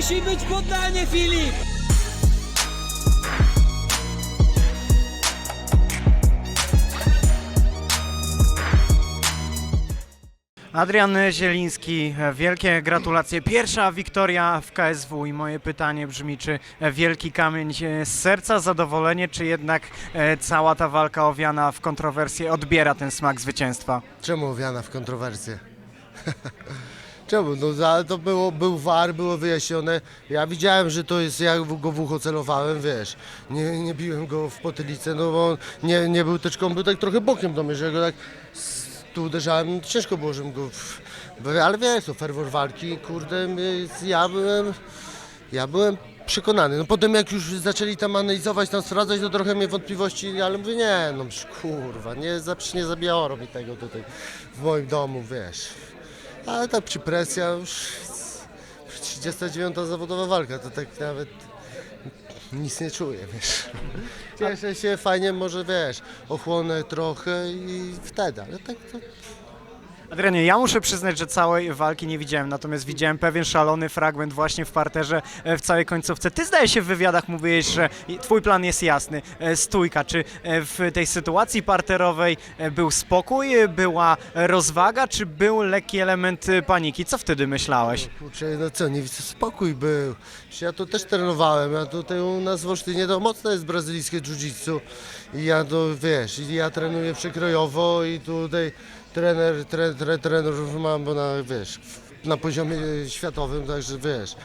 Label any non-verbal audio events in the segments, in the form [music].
Musi być poddanie, Filip! Adrian Zieliński, wielkie gratulacje. Pierwsza wiktoria w KSW i moje pytanie brzmi, czy wielki kamień z serca, zadowolenie, czy jednak e, cała ta walka owiana w kontrowersje odbiera ten smak zwycięstwa? Czemu owiana w kontrowersje? [laughs] Czemu? No za- to było, był war, było wyjaśnione. Ja widziałem, że to jest, ja go w ucho celowałem, wiesz. Nie, nie biłem go w potylicę, no bo nie, nie był teczką, był tak trochę bokiem do mnie, że go tak tu uderzałem, no ciężko było, żebym go... w- Ale wiesz, to ferwor walki, kurde, ja byłem... Ja byłem przekonany. No potem jak już zaczęli tam analizować, tam sprawdzać, to trochę mnie wątpliwości, ale mówię, nie, no kurwa, nie, nie zabiorą mi tego tutaj w moim domu, wiesz. Ale tak przy presja już 39 zawodowa walka, to tak nawet nic nie czuję, wiesz. Cieszę się, fajnie, może wiesz, ochłonę trochę i wtedy, ale tak to Adrianie, ja muszę przyznać, że całej walki nie widziałem, natomiast widziałem pewien szalony fragment właśnie w parterze e, w całej końcówce. Ty zdaje się w wywiadach mówiłeś, że twój plan jest jasny, e, stójka. Czy e, w tej sytuacji parterowej był spokój, była rozwaga, czy był lekki element paniki? Co wtedy myślałeś? Kurczę, no co, nie widzę, spokój był. Ja to też trenowałem, ja tutaj u nas w Olsztynie to mocno jest brazylijskie jiu-jitsu i ja to, wiesz, i ja trenuję przekrojowo i tutaj trener, tre, tre, trenerów mam, bo na, wiesz, na poziomie światowym, także wiesz,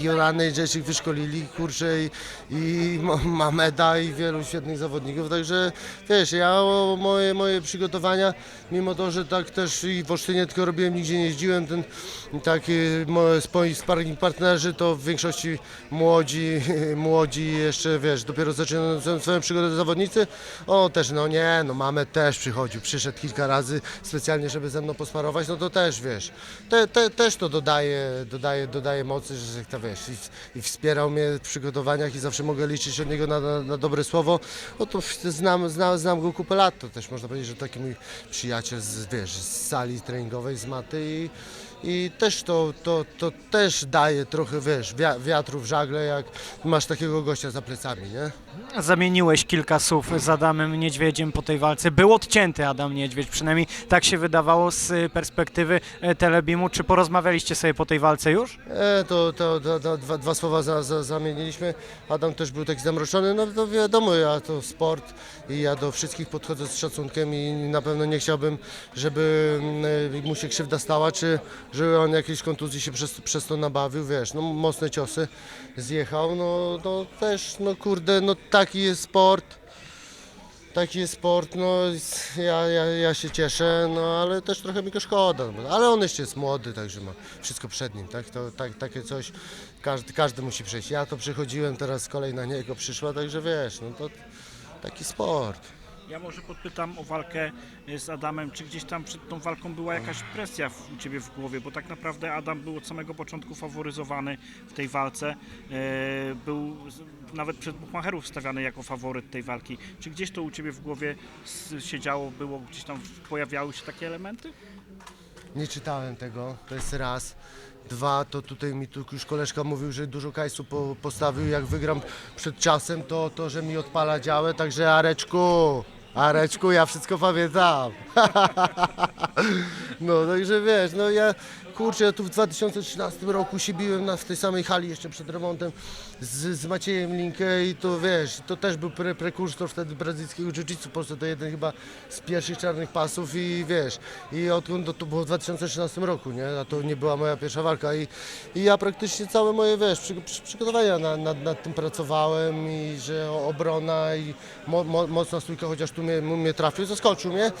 Jorany Jessic wyszkolili, kurczę, i, i Ma- Mameda i wielu świetnych zawodników, także wiesz, ja moje, moje przygotowania, mimo to, że tak też i w Olsztynie tylko robiłem, nigdzie nie jeździłem, ten taki moi sparring partnerzy to w większości młodzi, [laughs] młodzi jeszcze, wiesz, dopiero zaczynają swoją przygodę zawodnicy, o też, no nie, no mamy też przychodził, przyszedł kilka razy specjalnie, żeby ze mną posparować, no to też, wiesz, te, te, też to dodaje, dodaje, dodaje mocy, że to wiesz, i, i wspierał mnie w przygotowaniach i zawsze mogę liczyć od niego na, na, na dobre słowo, no to znam, znam, znam go kupę lat, to też można powiedzieć, że taki mój przyjaciel z, wiesz, z sali treningowej, z maty i, i też to, to, to też daje trochę, wiesz, wia- wiatru w żagle, jak masz takiego gościa za plecami, nie? Zamieniłeś kilka słów z Adamem Niedźwiedziem po tej walce. Był odcięty Adam Niedźwiedź, przynajmniej tak się wydawało z e, perspektywy e, Telebimu. Czy porozmawialiście sobie po tej walce już? E, to, to, to, to dwa, dwa słowa za, za, zamieniliśmy. Adam też był taki zamroczony, no to wiadomo, ja to sport i ja do wszystkich podchodzę z szacunkiem i na pewno nie chciałbym, żeby mm, mu się krzywda stała, czy żeby on jakiejś kontuzji się przez, przez to nabawił, wiesz, no mocne ciosy zjechał, no, no też, no kurde, no taki jest sport. Taki jest sport, no ja, ja, ja się cieszę, no ale też trochę mi go szkoda, no, ale on jeszcze jest młody, także ma wszystko przed nim, tak? To, tak takie coś każdy, każdy musi przejść. Ja to przechodziłem, teraz kolej na niego przyszła, także wiesz, no to taki sport. Ja może podpytam o walkę e, z Adamem, czy gdzieś tam przed tą walką była jakaś presja u Ciebie w głowie, bo tak naprawdę Adam był od samego początku faworyzowany w tej walce, e, był nawet przez Buchmacherów stawiany jako faworyt tej walki. Czy gdzieś to u Ciebie w głowie s- siedziało, było gdzieś tam, pojawiały się takie elementy? Nie czytałem tego, to jest raz. Dwa, to tutaj mi tu już koleżka mówił, że dużo kajsu po, postawił, jak wygram przed czasem, to, to że mi odpala działę, także Areczku, Areczku, ja wszystko pamiętam. [laughs] No, także wiesz, no ja, kurczę, ja tu w 2013 roku się biłem na, w tej samej hali jeszcze przed remontem z, z Maciejem Linkę i to wiesz, to też był pre, prekursor wtedy brazylijskiego jiu-jitsu, po prostu to jeden chyba z pierwszych czarnych pasów i wiesz, i odkąd to, to było w 2013 roku, nie, a to nie była moja pierwsza walka i, i ja praktycznie całe moje, wiesz, przy, przy, przygotowania na, nad, tym pracowałem i że obrona i mo, mo, mocna stójka, chociaż tu mnie, mnie trafił, zaskoczył mnie,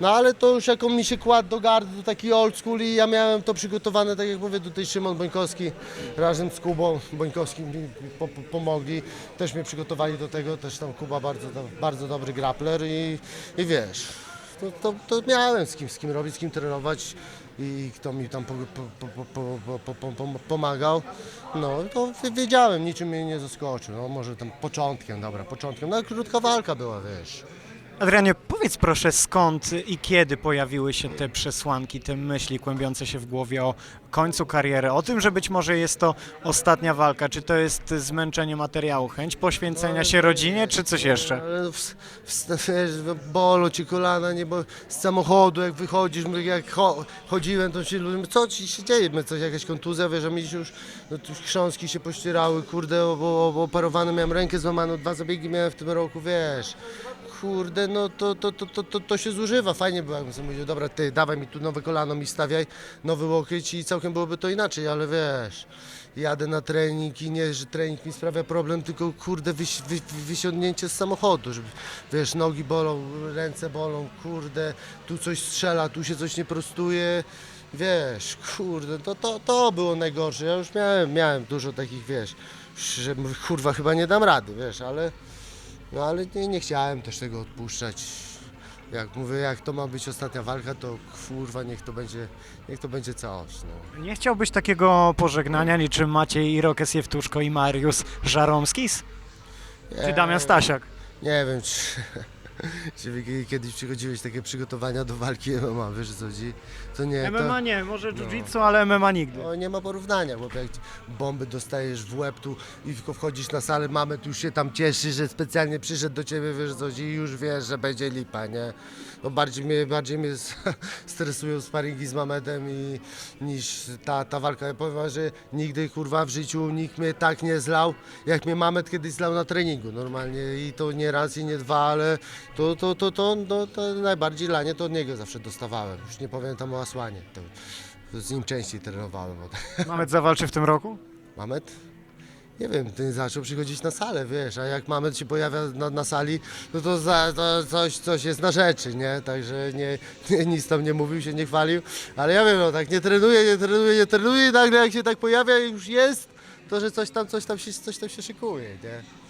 no ale to już jak on mi się kładł do gardy, to taki old school i ja miałem to przygotowane, tak jak mówię, tutaj Szymon Bońkowski razem z Kubą Bońkowskim mi po, po, pomogli, też mnie przygotowali do tego, też tam Kuba bardzo, bardzo dobry grappler i, i wiesz, to, to, to miałem z kim, z kim robić, z kim trenować i kto mi tam po, po, po, po, pomagał, no to wiedziałem, niczym mnie nie zaskoczył, no może tam początkiem, dobra, początkiem, no ale krótka walka była, wiesz. Adrianie, powiedz proszę skąd i kiedy pojawiły się te przesłanki, te myśli kłębiące się w głowie o końcu kariery, o tym, że być może jest to ostatnia walka, czy to jest zmęczenie materiału, chęć poświęcenia się rodzinie, czy coś jeszcze? W, w, wiesz, bolą ci kolana, nie, bo z samochodu jak wychodzisz, jak cho, chodziłem, to ci ludzie, co ci się dzieje, my coś, jakaś kontuzja, wiesz, a mi się już, no, chrząstki się pościerały, kurde, operowany miałem rękę złamaną, dwa zabiegi miałem w tym roku, wiesz, kurde, no to, to, to, to, to, to się zużywa, fajnie było, jakbym sobie mówił, dobra, ty, dawaj mi tu nowe kolano, mi stawiaj, nowy łokieć i całkiem byłoby to inaczej, ale wiesz, jadę na trening i nie, że trening mi sprawia problem, tylko kurde wyś, wy, wysiądnięcie z samochodu, żeby, wiesz, nogi bolą, ręce bolą, kurde, tu coś strzela, tu się coś nie prostuje, wiesz, kurde, to, to, to było najgorsze, ja już miałem, miałem dużo takich, wiesz, że kurwa chyba nie dam rady, wiesz, ale, no ale nie, nie chciałem też tego odpuszczać. Jak mówię, jak to ma być ostatnia walka, to kurwa niech to będzie, niech to będzie całość. No. Nie chciałbyś takiego pożegnania niczym Maciej Irokes Jewtuszko i Mariusz Żaromskis? Czy Damian Stasiak? Nie wiem, czy, [laughs] [laughs] kiedyś przychodziłeś takie przygotowania do walki [laughs] MMA, wiesz co chodzi? To nie, to, MMA nie, może jiu-jitsu, ale MMA nigdy. no, nie ma porównania, bo jak bomby dostajesz w łeb tu i tylko wchodzisz na salę, mamy tu się tam cieszy, że specjalnie przyszedł do ciebie, wiesz co chodzi, i już wiesz, że będzie lipa, nie? No bardziej mnie, bardziej mnie [laughs] stresują sparingi z Mamedem i, niż ta, ta walka. Ja powiem że nigdy kurwa w życiu nikt mnie tak nie zlał, jak mnie Mamed kiedyś zlał na treningu normalnie i to nie raz i nie dwa, ale to, to, to, to, to, to najbardziej lanie to od niego zawsze dostawałem. Już nie powiem tam o Asłanie, to, z nim częściej trenowałem. [laughs] Mamet zawalczy w tym roku? Mamet? Nie wiem, ten zaczął przychodzić na salę, wiesz, a jak Mamet się pojawia na, na sali, no to, za, to coś, coś jest na rzeczy, nie? Także nie, nie, nic tam nie mówił, się nie chwalił, ale ja wiem, no tak nie trenuje, nie trenuje, nie trenuje i nagle jak się tak pojawia i już jest, to że coś tam, coś tam się, coś tam się szykuje, nie?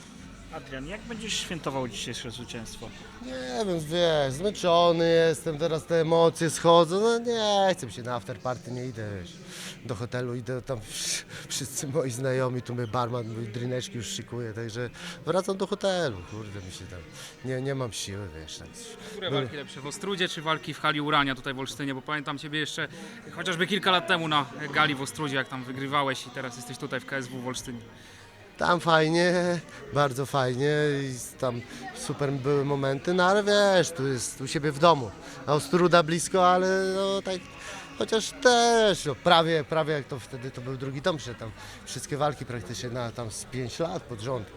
Adrian, jak będziesz świętował dzisiejsze zwycięstwo? Nie wiem, wiesz, zmęczony jestem, teraz te emocje schodzą, no nie chcę się na afterparty, nie idę, wiesz, do hotelu, idę tam, [laughs] wszyscy moi znajomi, tu mnie barman, mój drineczki już szykuje, także wracam do hotelu, kurde, mi się tam, nie, nie mam siły, wiesz, tak. Które walki lepsze, w Ostrudzie czy walki w hali Urania tutaj w Olsztynie? Bo pamiętam Ciebie jeszcze chociażby kilka lat temu na gali w Ostrudzie, jak tam wygrywałeś i teraz jesteś tutaj w KSW w Olsztynie. Tam fajnie, bardzo fajnie i tam super były momenty, no ale wiesz, tu jest u siebie w domu. A Ostruda blisko, ale no tak, chociaż też, no, prawie, prawie jak to wtedy to był drugi dom, że tam wszystkie walki praktycznie na tam z 5 lat pod rząd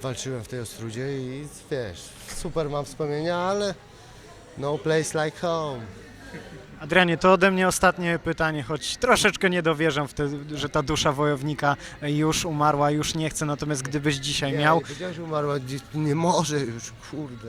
walczyłem w tej Ostrudzie i wiesz, super mam wspomnienia, ale no place like home. Adrianie, to ode mnie ostatnie pytanie, choć troszeczkę nie dowierzam w to, że ta dusza wojownika już umarła, już nie chce, natomiast gdybyś dzisiaj Nie, miał nie powiedziałem, że umarła, gdzieś- nie może już, kurde,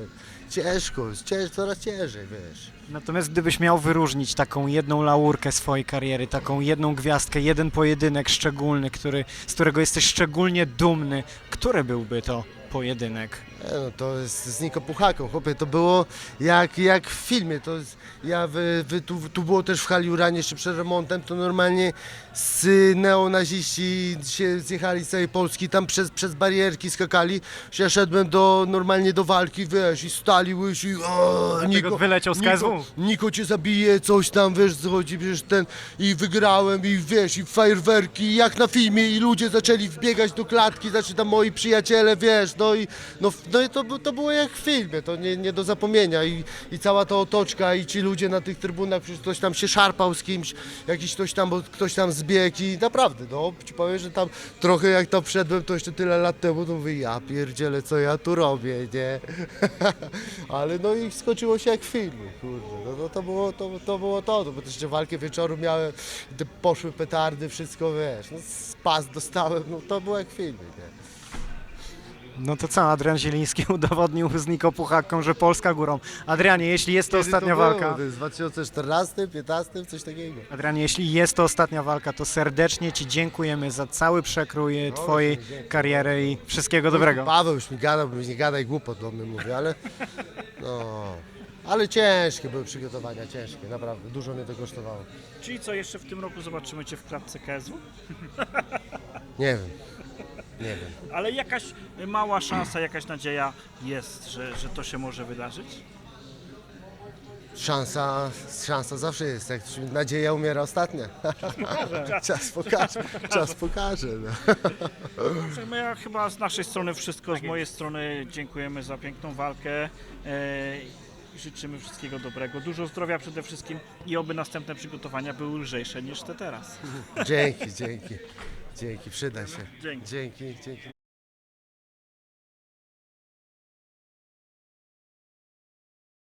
ciężko, cięż, coraz ciężej, wiesz. Natomiast gdybyś miał wyróżnić taką jedną laurkę swojej kariery, taką jedną gwiazdkę, jeden pojedynek szczególny, który, z którego jesteś szczególnie dumny, który byłby to pojedynek? Nie, no to jest z Niko Puchaką, chłopie, to było jak, jak w filmie, to jest, ja wy, wy, tu, tu było też w hali Uranie jeszcze przed remontem, to normalnie z neonaziści się zjechali z całej Polski, tam przez, przez barierki skakali, ja szedłem do, normalnie do walki, wiesz, i stali łysi, o, Dlatego wyleciał z KSW. Niko, Niko cię zabije, coś tam, wiesz, chodzi, przecież ten, i wygrałem, i wiesz, i fajerwerki, jak na filmie, i ludzie zaczęli wbiegać do klatki, znaczy tam moi przyjaciele, wiesz, no i, no, no i to, to było jak w filmie, to nie, nie do zapomnienia i, i cała ta otoczka i ci ludzie na tych trybunach, przecież ktoś tam się szarpał z kimś, jakiś ktoś tam, bo ktoś tam zbiegł i naprawdę, no, ci powiem, że tam trochę jak tam wszedłem, to jeszcze tyle lat temu, to mówię, ja pierdzielę, co ja tu robię, nie? [laughs] Ale no i skończyło się jak w filmie, kurde, no, no to było to, to było to, no, bo też walkę wieczoru miałem, poszły petardy, wszystko, wiesz, no spas dostałem, no to było jak w filmie, nie? No to co, Adrian Zieliński [laughs] udowodnił z Niko Puchaką, że Polska górą. Adrianie, jeśli jest to Kiedy ostatnia było? walka, To jest w 2014, 15, coś takiego. Adrianie, jeśli jest to ostatnia walka, to serdecznie Ci dziękujemy za cały przekrój e, Twojej dziękuję. kariery i wszystkiego dobrego. Paweł już mi gadał, nie gadaj głupot do mnie mówi, ale [laughs] no, ale ciężkie były przygotowania, ciężkie, naprawdę, dużo mnie to kosztowało. Czyli co, jeszcze w tym roku zobaczymy Cię w klatce KSW? Nie wiem. Nie wiem. Ale jakaś mała szansa, jakaś nadzieja jest, że, że to się może wydarzyć? Szansa, szansa zawsze jest. Jak nadzieja umiera ostatnia. [laughs] Czas pokaże. Czas pokaże. No. Dobrze, My chyba z naszej strony wszystko, z mojej strony dziękujemy za piękną walkę. E, życzymy wszystkiego dobrego, dużo zdrowia przede wszystkim i oby następne przygotowania były lżejsze niż te teraz. Dzięki, dzięki. Dzięki, przyda się. Dzięki. Dzięki, dzięki.